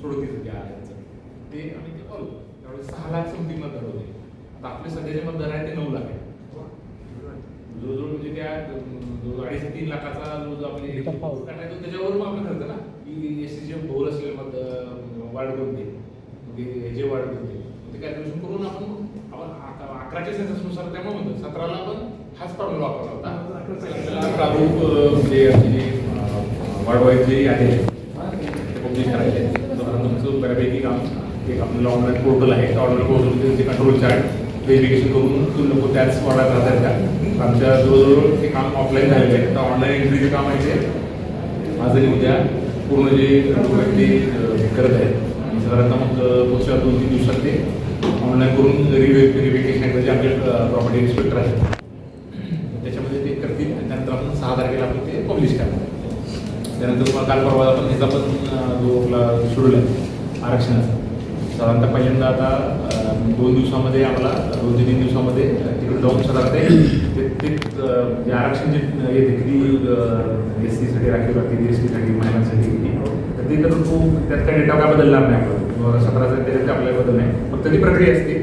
सोडतीचं जे आहे याचं ते आम्ही ते करू. त्यावेळेस सहा लाख समथिंग मतदार होते. आता आपले सध्याचे मतदार आहे ते नऊ लाख आहे जवळजवळ म्हणजे त्या जो अडीच ते तीन लाखाचा जो जो आपले आहे तो त्याच्यावर मग आपण ठरतं ना? की एस चे बहुल असलेले मत वार्ड कोणते ते हे जे वार्ड कोणते मग ते कॅल्क्युलेशन करून आपण आपण अकरा- अकराच्या सेन्ससनुसार त्यामुळे म्हणतो सतराला पण हाच प्रॉब्लेम वापरला होता. आपल्याला प्रारूप म्हणजे जे जे आहे ते पब्लिश करायचे. तुमचं बऱ्यापैकी काम एक आपल्याला ऑनलाईन पोर्टल आहे. त्या ऑनलाईन पोर्टल त्यांचे कंट्रोल चार्ट व्हेरिफिकेशन करून तुम्ही लोक त्याच वार्डात राहतात का आमच्या जवळजवळ ते काम ऑफलाईन झालेलं आहे. तर ऑनलाईन एंट्रीचे काम आहे ते. आज आणि उद्या पूर्ण जे लोक आहेत ते करत आहेत. आणि साधारणतः मग पुढच्या दोन तीन दिवसात ते ऑनलाईन करून व्हेरिफिकेशन जे आमचे प्रॉपर्टी इन्स्पेक्टर आहेत त्याच्यामध्ये ते करतील आणि त्यानंतर आपण सहा तारखेला आपण ते पब्लिश करणार त्यानंतर तुम्हाला काल परवा आपण ह्याचा पण जो आपला शेड्यूल आहे आरक्षणाचा साधारणतः पहिल्यांदा आता दोन दिवसामध्ये आम्हाला दोन ते तीन दिवसामध्ये तिकडे जाऊन साधारण ते ते- जे आरक्षण जे येते किती एस सीसाठी राखीव किती एस टीसाठी महिलांसाठी किती तर ते तर तो त्यात काही डेटा काय बदलणार नाही आपलं दोन हजार सतराचा त्याच्यात आपल्याला बदल नाही. फक्त ती प्रक्रिया असते.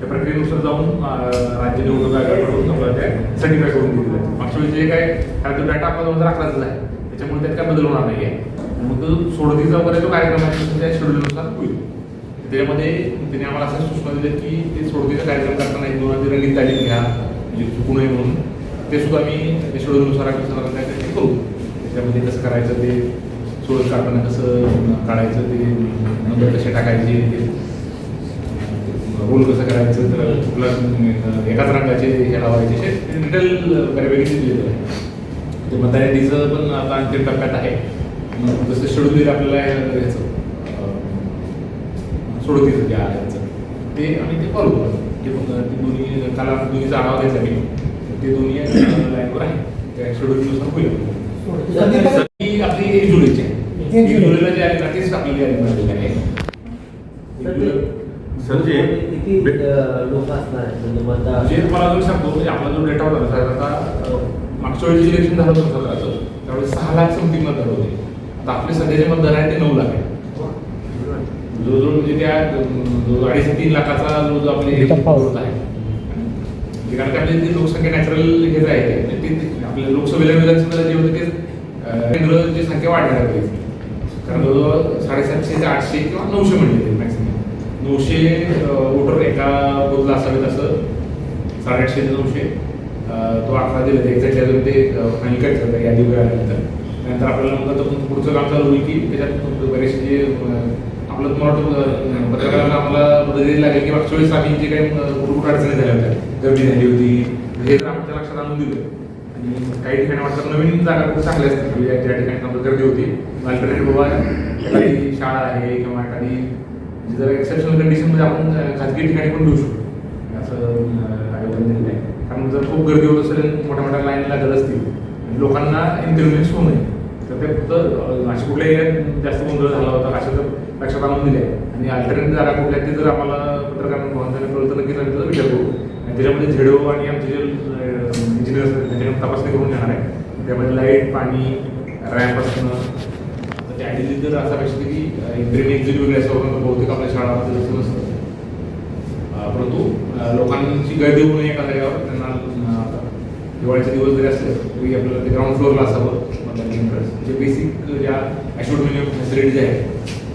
त्या प्रक्रियेनुसार जाऊन राज्य निवडणूक आयोगाकडून आपल्याला त्या सर्टिफाय करून दिली जाते मागच्या वेळी जे काय कारण तो डाटा आपला दोन हजार अकराचाच आहे त्याच्यामुळे त्यात काय बदल होणार नाही आहे मग तो सोडतीचा वगैरे तो कार्यक्रम आहे त्या शेड्यूलनुसार होईल. त्याच्यामध्ये त्याने आम्हाला असं सूचना दिल्या की ते सोडतीचा कार्यक्रम करताना एक दोन रंगीत तालीम घ्या म्हणजे चुकू नये म्हणून. ते सुद्धा आम्ही त्या शेड्यूलनुसार आम्ही काय ते करू. त्याच्यामध्ये कसं करायचं ते सोडत काढताना कसं काढायचं ते नंबर कसे टाकायचे ते रोल कसं करायचं तर कुठला एकाच रंगाचे हे लावायचे असे डिटेल बऱ्यापैकी दिलेलं आहे. ते मतदार यादीचं पण आता अंतिम टप्प्यात आहे. मग जसं शेड्यूल दिलं आपल्याला ह्याचं सोडतीचं जे आहे ते आम्ही ते करू. ते पण ते दोन्ही काल दोन्हीचा आढावा घ्यायचा मी. ते दोन्ही लाईनवर आहे. त्या शेड्यूलनुसार होईल. ही आपली एक जुलैची आहे. एक जुलैला जे आहे ना तेच आपल्याला यादी मिळालेली आहे म्हणजे किती लोक असणार आहेत? म्हणजे सांगतो म्हणजे आपला जो डेटा होता आता मागच्या वेळी जे इलेक्शन झालं होतं सतराचं त्यावेळेस सहा लाख समथिंग मतदार होते. आता आपले सध्याचे मतदार आहेत ते नऊ लाख आहे. जवळजवळ म्हणजे त्या अडीच तीन लाखाचा जो जो आपले ग्रोथ आहे. कारण की आपली जी लोकसंख्या नॅचरल हेच आहे ते- आपल्या लोकसभेला विधानसभेला जे होते ते केंद्राची संख्या वाढणार आहे कारण जवळजवळ साडेसातशे ते आठशे किंवा नऊशे म्हणजे मॅक्सिमम नऊशे वोटर एका बूथला असावेत असं. साडेआठशे ते नऊशे. तो आकडा दिला एक्झॅक्टली अजून ते फायनल कट करतात यादी वगैरे आल्यानंतर. त्यानंतर आपल्याला मग तो पुढचं काम चालू होईल की त्याच्यात बरेचसे जे आपलं तुम्हाला वाटतं, पत्रकारांना आम्हाला मदत लागेल की मागच्या वेळेस आम्ही जे काही अं, कुठं अडचणी झाल्या होत्या. गर्दी झाली होती. हे तर आमच्या लक्षात आणून दिलं. आणि काही ठिकाणी वाटतं नवीन जागा खूप चांगल्या असतात म्हणजे ज्या- ठिकाणी समजा गर्दी होती. अल्टरनेट बाबा एखादी शाळा आहे किंवा एखादी जर एक्सेप्शनल कंडिशनमध्ये आपण खाजगी ठिकाणी पण देऊ शकतो. असं आयोजन दिलेलं आहे. कारण जर खूप गर्दी होत असेल मोठ्या मोठ्या लाईन लागत असतील लोकांना इन्कन्व्हिनियन्स होऊ नये तर ते फक्त अं, अशा कुठल्या एरियात जास्त गोंधळ झाला होता अशा जर लक्षात आणून दिले. आणि अल्टरनेटिव्ह जागा कुठल्या ते जर आम्हाला पत्रकारांना भवनताने कळलं तर नक्कीच आम्ही त्याचा विचार करू. आणि त्याच्यामध्ये झेडो आणि आमचे जे इंजिनियर्स आहेत त्यांच्याकडून तपासणी करून घेणार आहे. त्यामध्ये लाइट पाणी रॅम्प असणं तर त्या आयडियली जर असं अपेक्षित की इंटरनेट एक्झिट वगैरे असं होतं बहुतेक आपल्या शाळामध्ये जसं नसतं. परंतु लोकांची गर्दी होऊ नये एका जागेवर. त्यांना दिवाळीचे दिवस जरी असले तरी आपल्याला ते ग्राउंड फ्लोअरला असावं मतदान केंद्र जे बेसिक ज्या ॲश्युड मिनिमम फॅसिलिटीज आहेत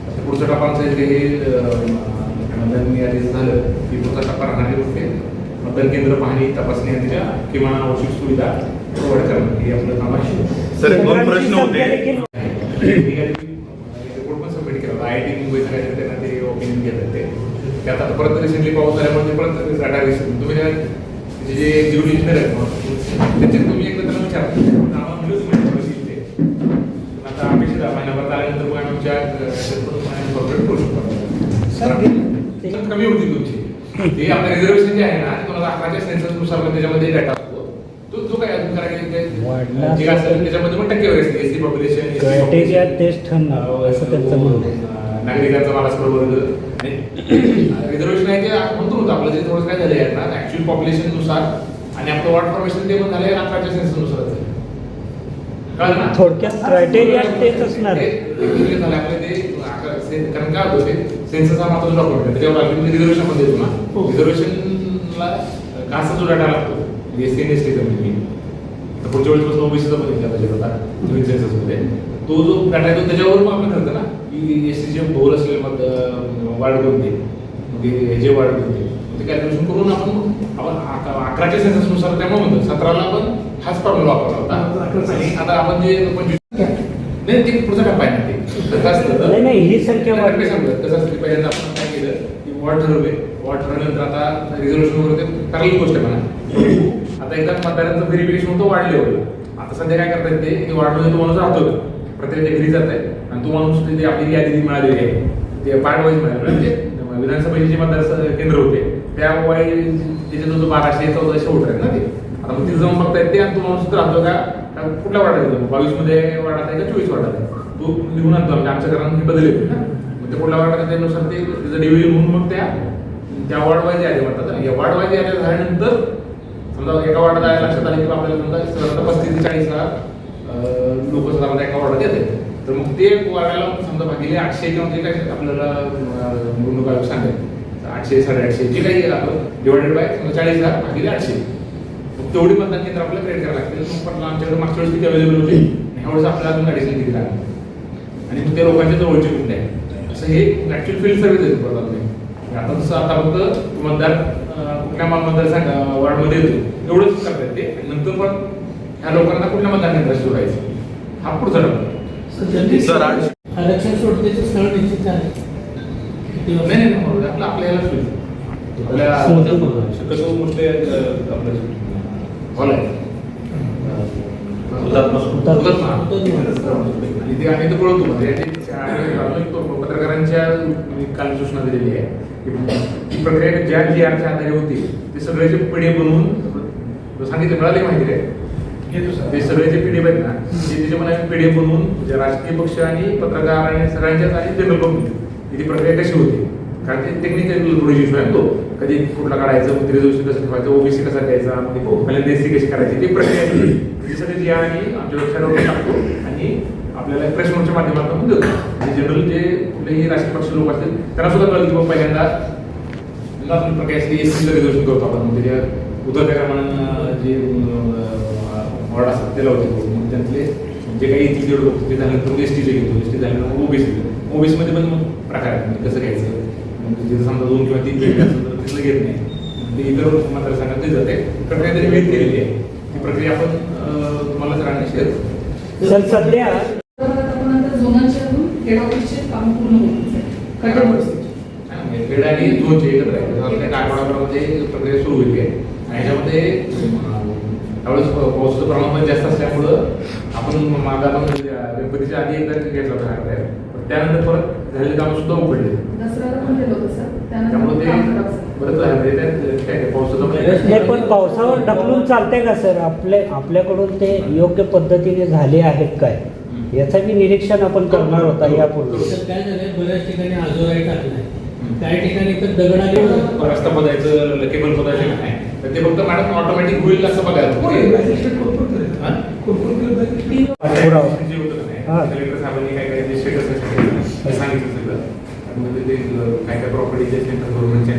त्या पुढच्या टप्पांचं जे हे यादीचं झालं की पुढचा टप्पा राहणारे गोष्टी मतदान केंद्र पाहणी तपासणी आणि त्याच्या किमान आवश्यक सुविधा प्रोव्हाइड करणं हे आपलं काम आहे. सर दोन प्रश्न होते. रिपोर्ट पण सबमिट केला आय टी मुंबईचं ओपिनियन घेतात ते. ते आता परत रिसेंटली पाऊस झाल्यामुळे परत डाटा रिसेंट तुम्ही जे एक्झिक्युटिव्ह इंजिनियर आहेत ना, त्यांचे तुम्ही एकदा त्यांना विचारा. आम्हाला तुम्ही ते. आता अपेक्षित आहे महिन्याभरात आल्यानंतर मग आम्ही आमच्या plan करू. तर कमी होती तुमची. ते आपलं रिझर्वेशन जे आहे ना ते तुम्हाला अकराच्या सेन्ससनुसार पण त्याच्यामध्ये डेटा असतो. तो जो काय अजून करायला वाढला जे असेल. त्याच्यामध्ये पण टक्केवारी असते एसटी पॉप्युलेशन टेस्ट असं त्यांचं म्हणणं आहे. नागरिकांचा मागासवर्ग वर्ग रिझर्वेशन आहे ते म्हणतो होतं. आपलं जे थोडं काय झालं आहे ना ऍक्च्युअल पॉप्युलेशननुसार आणि आपलं वॉर्ड फॉर्मेशन ते पण झालंय अकराच्या सेन्ससनुसार. कळलं ना? थोडक्यात criteria तेच असणार. आहे. ते- झालं आपलं कारण काय होतं ते सेन्सस हा महत्त्वाचा डॉक्युमेंट त्याच्यावर रिझर्वेशन देतो ना. रिझर्वेशनला कास्ट जो डाटा लागतो. एस सी एस टीचा म्हणजे. तर पुढच्या वेळेसपासून ओबीसीचा पण पाहिजे होता नवीन सेन्ससमध्ये तो जो डाटा आहे तो त्याच्यावर मग आपण ठरतं ना? की एस सी जे बहुल असलेले मग वार्ड कोणते मग हे जे वार्ड कोणते ते कॅल्क्युलेशन करून आपण आपण अक- अकराच्या सेन्ससनुसार त्यामुळे म्हणतो सतराला पण हाच प्रॉब्लेम वापरला होता. आणि आता आपण जे पंचवीस नाही ते पुढचा टप्पा आहे ना ते. कसं असतं? नाही, ही संख्या सांगतो कसं असतं पहिल्यांदा आपण काय केलं की वॉर्ड ठरवले. वॉर्ड ठरवल्यानंतर आता रिझर्वेशन वगैरे ते ठरलेली गोष्ट आहे म्हणा. आता एकदा मतदारांचं व्हेरिफिकेशन होतं वाढले होते आता सध्या काय करतात ते? की वाढवून तो माणूस राहतो प्रत्येकाच्या घरी जात आहे आणि तो माणूस तिथे आपली यादी मिळालेली आहे ते पार्ट वाईज मिळाले. म्हणजे विधानसभेचे जे मतदार केंद्र होते त्या वाईज त्याचे जो बाराशे चौदाशे वोटर आहेत ना ते. आता मग तिथे जाऊन बघतायत ते आणि तो माणूस राहतो का? कुठल्या वाटात येतो बावीसमध्ये वाटत आहे का? चोवीस वाटत आहे तो लिहून आणतो म्हणजे आमच्या घरात बदल येतो ना. मग ते कुठल्या वाटत त्यानुसार ते त्याचं डिव्हिजन होऊन मग त्या त्या वार्ड वाईज यादी म्हणतात या वार्ड वाईज यादी झाल्यानंतर समजा एका ऑर्डर आहे लक्षात आलं की आपल्याला समजा साधारणतः पस्तीस ते चाळीस लोक साधारणतः एका वार्डात येते तर मग ते वाढायला समजा भागिले आठशे किंवा जे काही आपल्याला निवडणूक आयोग सांगेल. आठशे साडेआठशे जे काही आपण डिवायडेड बाय समजा चाळीस हजार भागिले आठशे. मग तेवढी मतदान केंद्र आपल्याला क्रिएट करायला लागतील. मग पण आमच्याकडे मागच्या वेळेस किती अवेलेबल होते? ह्यावेळेस आपल्याला अजून ॲडिशनल किती लागेल? आणि मग ते लोकांच्या जवळचे कुठे आहे असं हे ॲक्च्युअल फील्ड सर्व्हिस आहे आता जसं आता फक्त मतदार कुठल्या मतदारसंघ वॉर्डमध्ये येतो एवढंच करतात ते आणि नंतर पण ह्या लोकांना कुठल्या मतदार केंद्रात जोडायचं हा पुढचा टप्पा सर आरक्षण सोडण्याचे स्थळ निश्चित नाही? नाही. आपलं आपल्या शक्यतो मोठे हॉल आहे हुतात्मा हुतात्मा. हुतात्मा. हुतात्मा. आणि ते आम्ही तर कळवतो म्हणजे ते अजून तो पत्रकारांच्या काल सूचना दिलेली आहे ती प्रक्रिया ज्या जी आरच्या आधारे होती ते सगळे जे पिढी बनवून सांगितलं मिळाले माहिती आहे ते सगळे जे पीडीएफ आहेत ना ते त्याच्यामध्ये पीडीएफ बनवून राजकीय पक्ष आणि पत्रकार आणि सगळ्यांच्याच आणि जनरल पब्लिक ती प्रक्रिया कशी होती? कारण ते टेक्निकल थोडी इश्यू आहे तो. कधी कुठला काढायचं मग रिझर्वेशन कसं ठेवायचं ओबीसी कसा द्यायचा मग ते पहिल्यांदा कशी करायची ती प्रक्रिया. त्याच्यासाठी जी आहे आम्ही आमच्या वेबसाईटवर टाकतो. आणि आपल्याला प्रेस नोटच्या माध्यमातून देतो म्हणजे जनरल म्हणजे जे कुठलेही राजकीय पक्ष लोक असतील त्यांना सुद्धा कळलं की बाबा पहिल्यांदा समजा आपण प्रक्रिया असते एससीचं रिझर्वेशन करतो आपण. म्हणजे त्या उतरत्या क्रमानं जे वॉर्ड असतात ते लावतो मग त्यातले जे काही इथले जेवढे होते ते झाल्यानंतर मग एस टीचे घेतो. एस टी झाल्यानंतर ओबीसी ओबीसीमध्ये पण मग प्रकार आहेत. म्हणजे कसं घ्यायचं? म्हणजे जिथं समजा दोन किंवा तीन पेटी असेल तर तिथलं घेत नाही. ते इतर मतदारसंघात ते जाते प्रक्रिया तरी वेळ केलेली आहे. ती प्रक्रिया आपण तुम्हाला सगळ्यांना शेअर सर सध्या तर नंतर झोनाचे अजून हेड ऑफिसचे काम पूर्ण कठोर परिस्थिती आणि खेड आणि झोनचे एकत्र आहे आपल्या काठवाडामध्ये प्रक्रिया सुरू होईल आहे आणि ह्याच्यामध्ये अं, त्यावेळेस पावसाचं प्रमाण पण जास्त असल्यामुळं आपण मागं आपण गणपतीच्या आधी एकदा घेतला होता हा आहे पण त्यानंतर परत झालेले कामं सुद्धा उघडले. दसऱ्याला पण केलं होतं सर. त्यामुळे ते. बरंच आहे म्हणजे पावसाचं पण पावसावर ढकलून चालते का सर? आपले आपल्याकडून ते योग्य पद्धतीने झाले आहेत काय? याचं निरीक्षण आपण करणार होता यापूर्वी. काय झालंय? बऱ्याच ठिकाणी आजोराई टाकलाय काही ठिकाणी तर दगडाने रस्ता बदायचं केबल बदायचं काय तर ते फक्त मॅडम ऑटोमॅटिक होईल असं बघायचं काय काय ते प्रॉपर्टीचे ते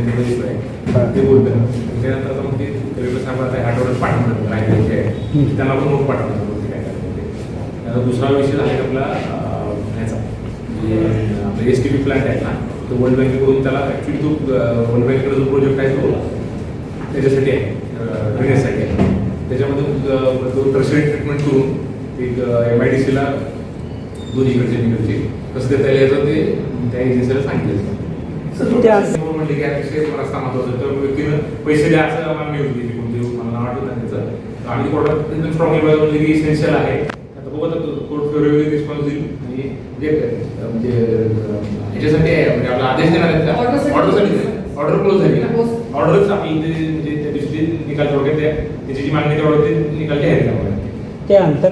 बरेच हा. आहे ते बोलतं त्यानंतर मग ते कलेक्टर आठवड्यात पाठवणार. त्यांना पण मग पाठवणार मग ते काय करायचं ते. आता दुसरा विषय आहे आपला ह्याचा. म्हणजे आपलं एस टी पी प्लांट आहे ना तो वर्ल्ड बँकेकडून त्याला ॲक्च्युली तो वर्ल्ड बँकेकडे जो प्रोजेक्ट आहे तो त्याच्यासाठी आहे ड्रेनेजसाठी आहे. त्याच्यामध्ये तो टर्शरी ट्रीटमेंट करून एक एम आय डी सीला दोन्ही इकडचे तिकडचे कसं देता येईल याचं ते त्या एजन्सीला सांगितलं म्हणले की अतिशय रस्ता महत्त्वाचा तर व्यक्तीनं पैसे द्या असं आम्हाला दिली कोणते मला आठवत नाही त्याचं. कोर्टात एकदम स्ट्रॉंगली म्हणले की इसेन्शियल आहे. आता कोर्ट फेवरेबली रिस्पॉन्स देईल? आणि म्हणजे अं, म्हणजे आहे, म्हणजे आपला आदेश देणार आहेत. ऑर्डरसाठी ऑर्डर क्लोज झाली. ना ऑर्डरच आपली इथे म्हणजे त्या दिवशी निकाल वगैरे त्याची जी मागणी तेवढं ते निकाल लागते ते अंतर